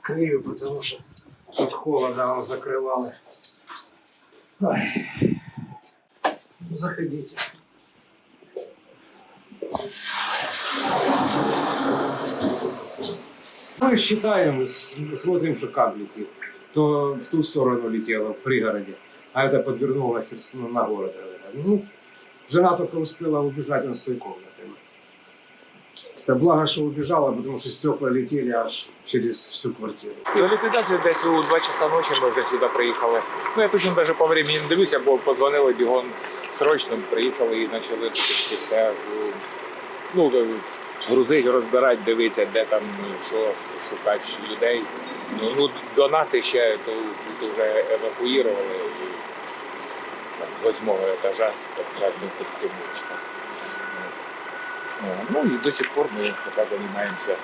согрею, потому что от холода он закрывали. Ой. Заходите. Мы считаем, с- смотрим, что как летит. То в ту сторону летело, в пригороде, а это подвернуло на, Херсон, на город. говорят. Ну, жена только успела убежать он с той комнаты. Это благо, что убежала, потому что стекла летели аж через всю квартиру. На ліквідацію десь у 2 часа ночі ми вже сюди приїхали. Ну я точно навіть по времени не дивлюся, бо подзвонили бігом срочно, приїхали і почали тут все ну, грузить, розбирати, дивитися, де там ну, що шукати людей. Ну, ну до нас ще то, тут вже евакуювали і, восьмого етажа, так сказати, підтримувачка. Ну і до сих пор ми поки займаємося